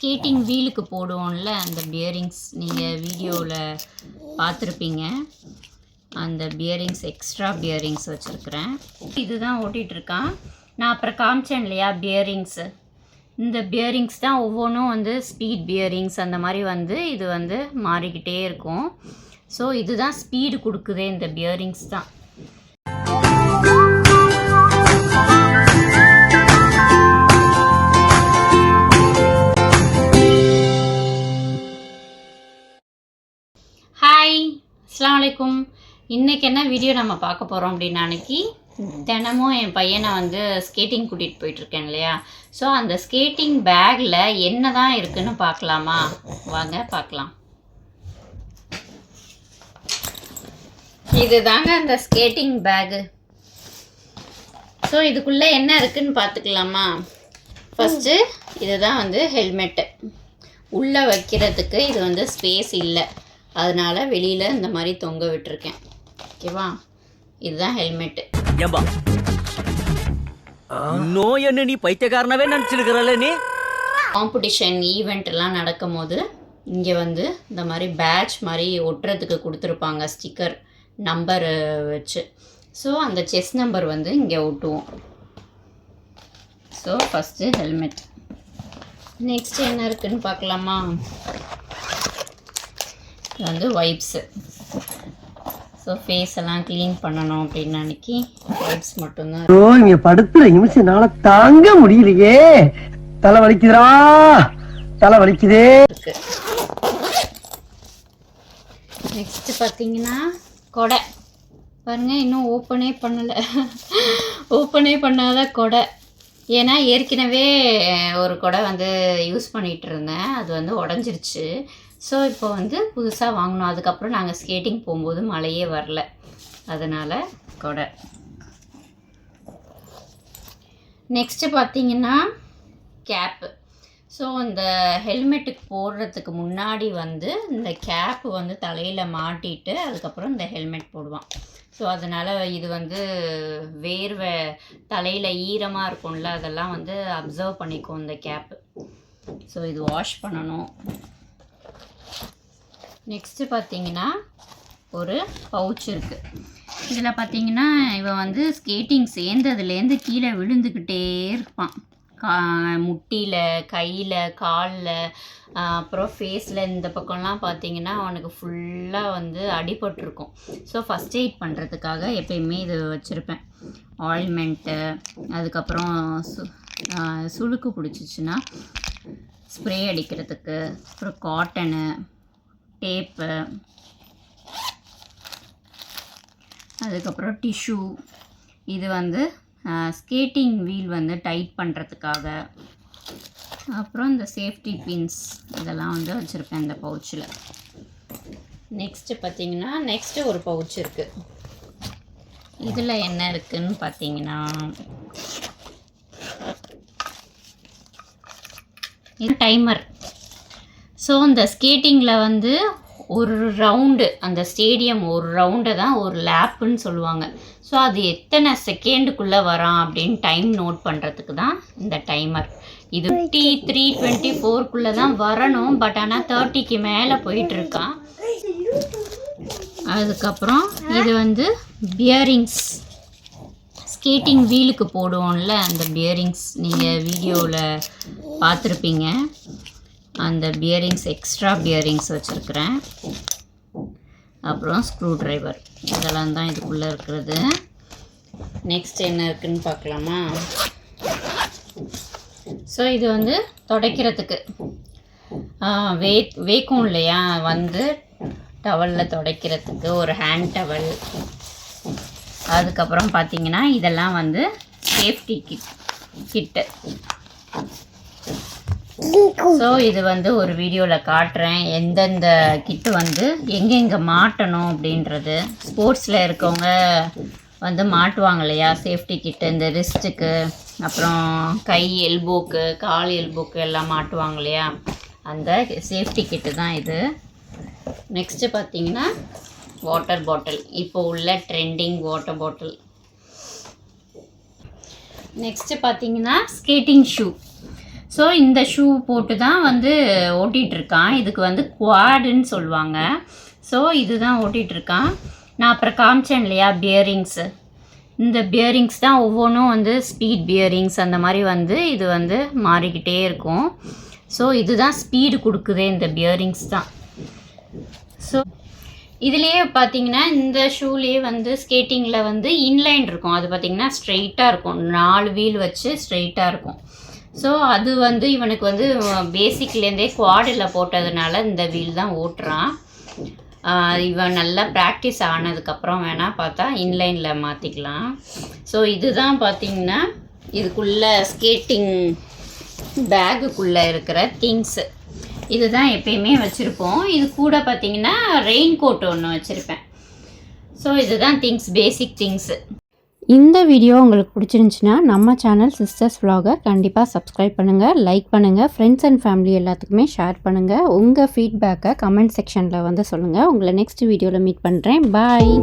Skating வீலுக்கு போடுவோம்ல அந்த bearings நீங்கள் வீடியோவில் பார்த்துருப்பீங்க. அந்த பியரிங்ஸ் எக்ஸ்ட்ரா பியரிங்ஸ் வச்சுருக்கிறேன். இதுதான் ஓட்டிகிட்ருக்கான் நான் அப்புறம் காமிச்சேன் இல்லையா பியரிங்ஸு இந்த பியரிங்ஸ் தான் ஒவ்வொன்றும் வந்து ஸ்பீட் பியரிங்ஸ் அந்த மாதிரி வந்து இது வந்து மாறிக்கிட்டே இருக்கும். ஸோ இதுதான் ஸ்பீடு கொடுக்குதே இந்த பியரிங்ஸ் தான். அஸ்ஸலாமு அலைக்கும். இன்றைக்கி என்ன வீடியோ நம்ம பார்க்க போகிறோம் அப்படின்னு அன்னைக்கு தினமும் என் பையனை வந்து ஸ்கேட்டிங் கூட்டிகிட்டு போயிட்டுருக்கேன் இல்லையா? ஸோ அந்த ஸ்கேட்டிங் பேக்கில் என்ன தான் இருக்குன்னு பார்க்கலாமா? வாங்க பார்க்கலாம். இதுதாங்க அந்த ஸ்கேட்டிங் பேகு ஸோ இதுக்குள்ளே என்ன இருக்குன்னு பார்த்துக்கலாமா? ஃபஸ்ட்டு இதுதான் வந்து ஹெல்மெட்டு உள்ளே வைக்கிறதுக்கு இது வந்து ஸ்பேஸ் இல்லை. அதனால வெளியில் இந்த மாதிரி தொங்க விட்டுருக்கேன். ஓகேவா? இதுதான் ஹெல்மெட்டு ஏம்பா. இன்னும் என்ன நீ பைத்தியக்காரனாவே நினச்சிருக்கிறல்ல நீ? காம்படிஷன் ஈவெண்ட் எல்லாம் நடக்கும்போது இங்கே வந்து இந்த மாதிரி பேட்ச் மாதிரி ஒட்டுறதுக்கு கொடுத்துருப்பாங்க ஸ்டிக்கர் நம்பர் வச்சு. ஸோ அந்த செஸ் நம்பர் வந்து இங்கே ஒட்டுவோம். ஸோ ஃபஸ்ட்டு ஹெல்மெட் நெக்ஸ்ட் என்ன இருக்குன்னு பார்க்கலாமா? இது வந்து வைப்ஸு ஸோ ஃபேஸ் எல்லாம் க்ளீன் பண்ணணும் அப்படின்னு அன்னைக்கு வைப்ஸ் மட்டும்தான் ஐயோ இங்க படுத்துற நிமிஷம்னால தாங்க முடியலையே. தலை வலிக்குதுடா. தலை வலிக்குதே. இருக்கு. நெக்ஸ்ட் பார்த்தீங்கன்னா கொடை. பாருங்க இன்னும் ஓப்பனே பண்ணலை. ஓப்பனே பண்ணாத கொடை. ஏன்னா ஏற்கனவே ஒரு கொடை வந்து யூஸ் பண்ணிகிட்டு இருந்தேன். அது வந்து உடஞ்சிருச்சு. ஸோ இப்போ வந்து புதுசாக வாங்கினோம் அதுக்கப்புறம் நாங்கள் ஸ்கேட்டிங் போகும்போது மழையே வரல. அதனால் கொடை. நெக்ஸ்ட்டு பார்த்தீங்கன்னா கேப்பு ஸோ இந்த ஹெல்மெட்டுக்கு போடுறதுக்கு முன்னாடி வந்து இந்த கேப்பு வந்து தலையில் மாட்டிட்டு அதுக்கப்புறம் இந்த ஹெல்மெட் போடுவான். ஸோ அதனால் இது வந்து வேர்வை தலையில் ஈரமாக இருக்கும்ல அதெல்லாம் வந்து அப்சர்வ் பண்ணிக்கும் இந்த கேப்பு ஸோ இது வாஷ் பண்ணணும். நெக்ஸ்ட்டு பார்த்தீங்கன்னா ஒரு பவுச் இருக்குது இதில் பார்த்தீங்கன்னா இவன் வந்து ஸ்கேட்டிங் சேர்ந்ததுலேருந்து கீழே விழுந்துக்கிட்டே இருப்பான். கா முட்டியில் கையில் காலில் அப்புறம் ஃபேஸில் இந்த பக்கம்லாம் பார்த்தீங்கன்னா அவனுக்கு ஃபுல்லாக வந்து அடிபட்டிருக்கும். ஸோ ஃபஸ்ட் எய்ட் பண்ணுறதுக்காக எப்பயுமே இது வச்சுருப்பேன். ஆயில்மெண்ட்டு அதுக்கப்புறம் சு சுழுக்கு சுளுக்கு பிடிச்சிச்சின்னா ஸ்ப்ரே அடிக்கிறதுக்கு அப்புறம் காட்டனு டேப்பு அதுக்கப்புறம் டிஷ்யூ இது வந்து ஸ்கேட்டிங் வீல் வந்து டைட் பண்ணுறதுக்காக அப்புறம் இந்த சேஃப்டி பின்ஸ் இதெல்லாம் வந்து வச்சுருப்பேன் இந்த பவுச்சில் நெக்ஸ்ட்டு பார்த்தீங்கன்னா நெக்ஸ்ட்டு ஒரு பவுச் இருக்குது இதில் என்ன இருக்குதுன்னு பார்த்தீங்கன்னா இது டைமர் ஸோ இந்த ஸ்கேட்டிங்கில் வந்து ஒரு ரவுண்டு அந்த ஸ்டேடியம் ஒரு ரவுண்டை தான் ஒரு லேப்புன்னு சொல்லுவாங்க. ஸோ அது எத்தனை செகண்டுக்குள்ளே வரான் அப்படின்னு டைம் நோட் பண்ணுறதுக்கு தான் இந்த டைமர் இது டி த்ரீ டுவெண்ட்டி ஃபோர்க்குள்ளே தான் வரணும் பட் ஆனால் தேர்ட்டிக்கு மேலே போயிட்டுருக்கான். அதுக்கப்புறம் இது வந்து பியரிங்ஸ் ஸ்கேட்டிங் வீலுக்கு போடுவோம்ல அந்த பியரிங்ஸ் நீங்கள் வீடியோவில் பார்த்துருப்பீங்க. அந்த பியரிங்ஸ் எக்ஸ்ட்ரா பியரிங்ஸ் வச்சுருக்குறேன். அப்புறம் ஸ்க்ரூ டிரைவர் இதெல்லாம் தான் இதுக்குள்ளே இருக்கிறது. நெக்ஸ்ட் என்ன இருக்குன்னு பார்க்கலாமா? ஸோ இது வந்து துடைக்கிறதுக்கு. வே வேக்கும் இல்லையா? வந்து டவலில் துடைக்கிறதுக்கு ஒரு ஹேண்ட் டவல் அதுக்கப்புறம் பார்த்தீங்கன்னா இதெல்லாம் வந்து சேஃப்டி கிட் கிட்டு ஸோ இது வந்து ஒரு வீடியோவில் காட்டுறேன். எந்தெந்த கிட்டு வந்து எங்கெங்கே மாட்டணும் அப்படின்றது. ஸ்போர்ட்ஸில் இருக்கவங்க வந்து மாட்டுவாங்க இல்லையா? சேஃப்டி கிட்டு இந்த ரிஸ்ட்டுக்கு அப்புறம் கை எல்போக்கு கால் எல்போக்கு எல்லாம் மாட்டுவாங்க இல்லையா? அந்த சேஃப்டி கிட்டு தான் இது. நெக்ஸ்ட்டு பார்த்தீங்கன்னா வாட்டர் பாட்டில் இப்போ உள்ள ட்ரெண்டிங் வாட்டர் பாட்டில் நெக்ஸ்ட்டு பார்த்தீங்கன்னா ஸ்கேட்டிங் ஷூ ஸோ இந்த ஷூ போட்டு தான் வந்து ஓட்டிகிட்டு இருக்கான் இதுக்கு வந்து குவாடுன்னு சொல்லுவாங்க. ஸோ இதுதான் ஓட்டிகிட்டு இருக்கான் நான் அப்புறம் காமிச்சேன் இல்லையா பியரிங்ஸு இந்த பியரிங்ஸ் தான் ஒவ்வொன்றும் வந்து ஸ்பீட் பியரிங்ஸ் அந்த மாதிரி வந்து இது வந்து மாறிக்கிட்டே இருக்கும். ஸோ இதுதான் ஸ்பீடு கொடுக்குதே இந்த பியரிங்ஸ் தான். ஸோ இதுலேயே பார்த்தீங்கன்னா இந்த ஷூலேயே வந்து ஸ்கேட்டிங்கில் வந்து இன்லைன் இருக்கும். அது பார்த்தீங்கன்னா ஸ்ட்ரெயிட்டாக இருக்கும். நாலு வீல் வச்சு ஸ்ட்ரெயிட்டாக இருக்கும். ஸோ அது வந்து இவனுக்கு வந்து பேசிக்லேருந்தே குவாடில் போட்டதுனால இந்த வீல் தான் ஓட்டுறான். இவன் நல்லா ப்ராக்டிஸ் ஆனதுக்கப்புறம் வேணால் பார்த்தா இன்லைனில் மாற்றிக்கலாம் ஸோ இதுதான் பார்த்திங்கன்னா இதுக்குள்ளே ஸ்கேட்டிங் பேகுக்குள்ளே இருக்கிற திங்ஸு இதுதான் எப்பயுமே வச்சுருப்போம். இது கூட பார்த்திங்கன்னா ரெயின் கோட் ஒன்று வச்சுருப்பேன். ஸோ இதுதான் திங்ஸ் பேசிக் திங்ஸு இந்த வீடியோ உங்களுக்கு பிடிச்சிருந்துச்சின்னா நம்ம சேனல் சிஸ்டர்ஸ் விலாகை கண்டிப்பாக சப்ஸ்கிரைப் பண்ணுங்கள் லைக் பண்ணுங்கள் ஃப்ரெண்ட்ஸ் அண்ட் ஃபேமிலி எல்லாத்துக்குமே ஷேர் பண்ணுங்கள் உங்கள் ஃபீட்பேக்கை கமெண்ட் செக்ஷனில் வந்து சொல்லுங்கள் உங்களை நெக்ஸ்ட் வீடியோவில் மீட் பண்ணுறேன் பாய்